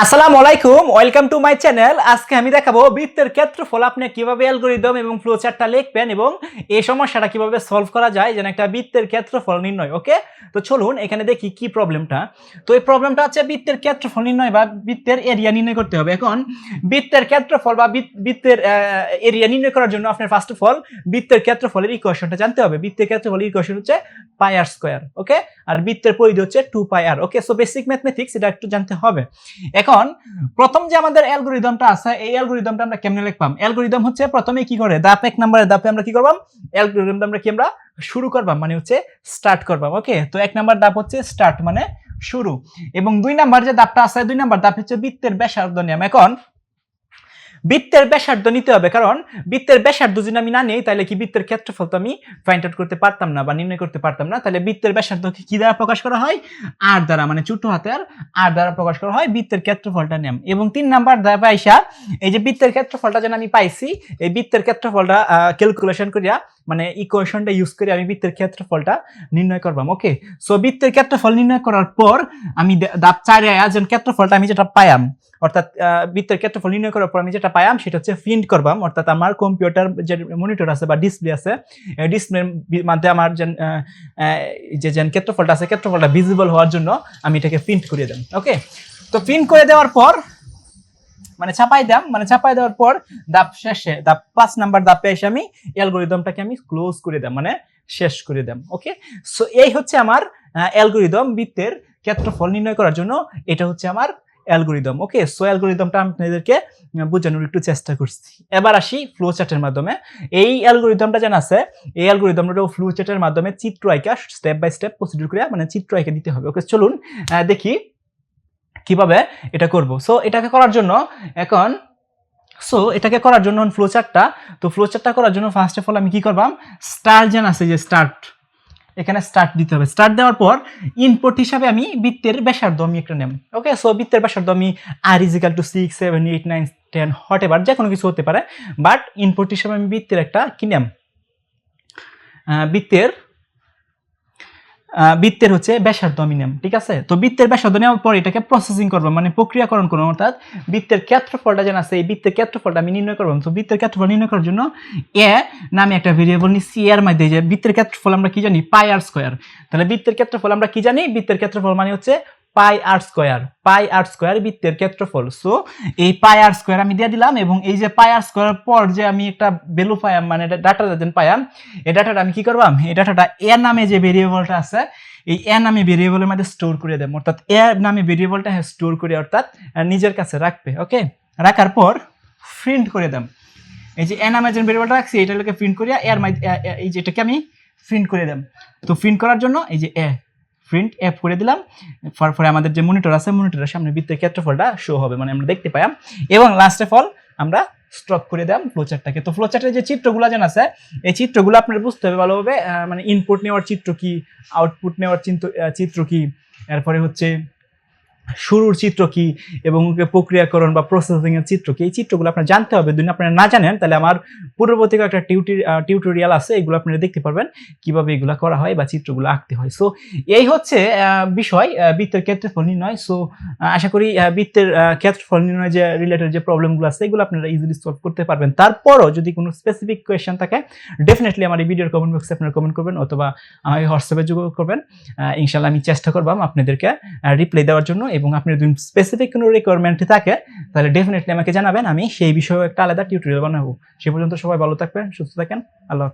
আসসালামু আলাইকুম, welcome to my channel. আজকে আমি দেখাবো বৃত্তের ক্ষেত্রফল। আপনি কীভাবে অ্যালগরিদম এবং ফ্লোচার্টটা লিখবেন এবং এই সমস্যাটা কীভাবে সলভ করা যায়, যেন একটা বৃত্তের ক্ষেত্রফল নির্ণয়, ওকে? তো চলুন, এখানে দেখি কি প্রবলেমটা তো এই প্রবলেমটা হচ্ছে বৃত্তের ক্ষেত্রফল নির্ণয় বা বৃত্তের এরিয়া নির্ণয় করতে হবে। এখন, বৃত্তের ক্ষেত্রফল বা বৃত্ত- বৃত্তের এরিয়া নির্ণয় করার জন্য আপনার ফার্স্ট অফ অল বৃত্তের ক্ষেত্রফলের ইকুয়েশনটা জানতে হবে। বৃত্তের ক্ষেত্রফলের ইকুয়েশন হচ্ছে পাই আর স্কোয়ার ওকে? আর বৃত্তের পরিধি হচ্ছে two pi r okay? So basic mathematics এটা একটু জানতে হবে। এখন প্রথম যে আমাদের অ্যালগোরিদমটা আছে, এই অ্যালগোরিদমটা আমরা কেমনে লিখবাম অ্যালগোরিদম হচ্ছে প্রথমে কি করে? দাপ এক নম্বরের দাপে আমরা কি করবাম অ্যালগোরিদমটা আমরা কি আমরা শুরু করবাম মানে হচ্ছে স্টার্ট করবাম ওকে তো এক নাম্বার দাপ হচ্ছে স্টার্ট মানে শুরু। এবং দুই নাম্বার যে দাপটা আছে, দুই নাম্বার দাপ হচ্ছে বৃত্তের ব্যাসার্ধ নিয়ম। এখন বৃত্তের ব্যাসার্ধ নিতে হবে, কারণ বৃত্তের ব্যাসার্ধ যদি আমি না নেই, তাহলে কি বৃত্তের ক্ষেত্রফল তো আমি ফাইন্ড আউট করতে পারতাম না বা নির্ণয় করতে পারতাম না। তাহলে বৃত্তের ব্যাসার্ধকে কি দ্বারা প্রকাশ করা হয়? আর দ্বারা মানে ছোট হাতের আর দ্বারা প্রকাশ করা হয় বৃত্তের ক্ষেত্রফলটা নিয়ম এবং তিন নাম্বার পাইসা এই যে বৃত্তের ক্ষেত্রফলটা যেন আমি পাইছি, এই বৃত্তের ক্ষেত্রফলটা ক্যালকুলেশন করিয়া মানে ইকুয়েশনটা ইউজ করে আমি বৃত্তের ক্ষেত্রফলটা নির্ণয় করবাম ওকে সো বৃত্তের ক্ষেত্রফল নির্ণয় করার পর আমি দে- ধাপ চারে আয়া যেন ক্ষেত্রফলটা আমি যেটা পাইয়াম অর্থাৎ বৃত্তের ক্ষেত্রফল নির্ণয় করার পর আমি যেটা পাইয়াম সেটা হচ্ছে প্রিন্ট করবাম অর্থাৎ আমার কম্পিউটার যে মনিটর আছে বা ডিসপ্লে আছে ডিসপ্লের মধ্যে আমার আহ, যে যেন ক্ষেত্রফলটা আছে ক্ষেত্রফলটা ভিজিবল হওয়ার জন্য আমি এটাকে প্রিন্ট করে দেব ওকে তো প্রিন্ট করে দেওয়ার পর মানে ছাপাই দাম মানে ছাপাই দেওয়ার পর দাপ শেষে দাপ পাঁচ নাম্বার দাপে এসে আমি অ্যালগোরিদমটাকে আমি ক্লোজ করে দাম মানে শেষ করে দাম ওকে? সো এই হচ্ছে আমার অ্যালগোরিদম বৃত্তের ক্ষেত্রফল নির্ণয় করার জন্য এটা হচ্ছে আমার অ্যালগোরিদম, ওকে? সো অ্যালগোরিদমটা আমি আপনাদেরকে বোঝানোর একটু চেষ্টা করছি। এবার আসি ফ্লো চার্টের মাধ্যমে। এই অ্যালগোরিদমটা যেন আছে, এই অ্যালগোরিদমটা ফ্লো চার্টের মাধ্যমে চিত্র আঁকা স্টেপ বাই স্টেপ প্রসিডিউর করে মানে চিত্র আঁকা দিতে হবে, ওকে? চলুন দেখি। কীভাবে এটা করব? সো এটাকে করার জন্য এখন সো এটাকে করার জন্য ফ্লো চার্টটা তো ফ্লো চার্টটা করার জন্য ফার্স্ট অফ অল আমি কি করবাম? স্টার যেন আছে যে স্টার্ট এখানে স্টার্ট দিতে হবে। স্টার্ট দেওয়ার পর ইনপুট হিসাবে আমি বৃত্তের ব্যাসার্ধ আমি একটা নেব। ওকে সো বৃত্তের ব্যাসার্ধ আমি r equal to six seven eight nine ten hot এবার যে কোনো কিছু হতে পারে। বাট ইনপুট হিসাবে আমি বৃত্তের একটা কি নেম বৃত্তের বৃত্তের হচ্ছে ব্যাসার্ধ আমি ঠিক আছে? তো বৃত্তের ব্যাসার্ধ নেওয়ার পর এটাকে প্রসেসিং করব মানে প্রক্রিয়াকরণ করব, অর্থাৎ বৃত্তের ক্ষেত্রফলটা যেন আছে, এই বৃত্তের ক্ষেত্রফলটা আমি নির্ণয় করব। তো বৃত্তের ক্ষেত্রফল নির্ণয় করার জন্য এ নামে একটা ভেরিয়েবল সি এর মধ্যে যে বৃত্তের ক্ষেত্রফল আমরা কি জানি? পাই আর স্কোয়ার তাহলে বৃত্তের ক্ষেত্রফল আমরা কি জানি? বৃত্তের ক্ষেত্রফল মানে হচ্ছে পাই আর স্কোয়ার পাই আর স্কোয়ার বৃত্তের ক্ষেত্রফল। সো এই পাই আর স্কোয়ার আমি দিয়ে দিলাম এবং এই যে পাই আর স্কোয়ার পর যে আমি একটা ভ্যালু পাইয়াম মানে ডাটা যেন পাইয়াম, এই ডাটাটা আমি কি করবাম এই ডাটাটা এ নামে যে ভেরিয়েবলটা আছে, এই এ নামে ভেরিয়েবলের মধ্যে স্টোর করে দেব। অর্থাৎ এ নামে ভেরিয়েবলটা স্টোর করে, অর্থাৎ নিজের কাছে রাখবে ওকে রাখার পর প্রিন্ট করে দেব। এই যে এ নামে যে ভেরিয়েবলটা রাখছি এটা লোকে প্রিন্ট করিয়া এর এই যে এটাকে আমি প্রিন্ট করে দেব। তো প্রিন্ট করার জন্য এই যে এ প্রিন্ট অ্যাপ করে দিলাম। তারপরে আমাদের যে মনিটর আছে মনিটরের সামনে বৃত্তের ক্ষেত্রফলটা শো হবে মানে আমরা দেখতে পাইলাম এবং লাস্টে ফল আমরা স্টপ করে দিলাম ফ্লোচারটাকে তো ফ্লোচার্টের যে চিত্রগুলো যেন আছে, এই চিত্রগুলো আপনার বুঝতে হবে ভালোভাবে মানে ইনপুট নেওয়ার চিত্র কি আউটপুট নেওয়ার চিত্র কি, এরপরে হচ্ছে শুরুর চিত্র কি এবং প্রক্রিয়াকরণ বা প্রসেসিং এর চিত্র কি? এই চিত্রগুলো আপনার জানতে হবে। যদি আপনারা না জানেন, তাহলে আমার পূর্ববর্তী একটা টিউটোরিয়াল আছে, এগুলো আপনারা দেখতে পারবেন কীভাবে এগুলো করা হয় বা চিত্রগুলো আঁকতে হয়। সো এই হচ্ছে বিষয় বৃত্তের ক্ষেত্রফল নির্ণয়। সো আশা করি বৃত্তের ক্ষেত্রফল নির্ণয় যে রিলেটেড যে প্রবলেমগুলো আছে, এগুলো আপনারা ইজিলি সলভ করতে পারবেন। তারপরও যদি কোনো স্পেসিফিক কোয়েশ্চেন থাকে ডেফিনেটলি আমার এই ভিডিওর কমেন্ট বক্সে আপনারা কমেন্ট করবেন অথবা আমাকে হোয়াটসঅ্যাপে যোগাযোগ করবেন। ইনশাল্লাহ আমি চেষ্টা করবাম আপনাদেরকে রিপ্লাই দেওয়ার জন্য এবং আপনার যদি স্পেসিফিক কোনো রিকোয়ারমেন্ট থাকে, তাহলে ডেফিনেটলি আমাকে জানাবেন, আমি সেই বিষয়ে একটা আলাদা টিউটোরিয়াল বানাবো। সে পর্যন্ত সবাই ভালো থাকবেন, সুস্থ থাকেন, আল্লাহ হাফেজ।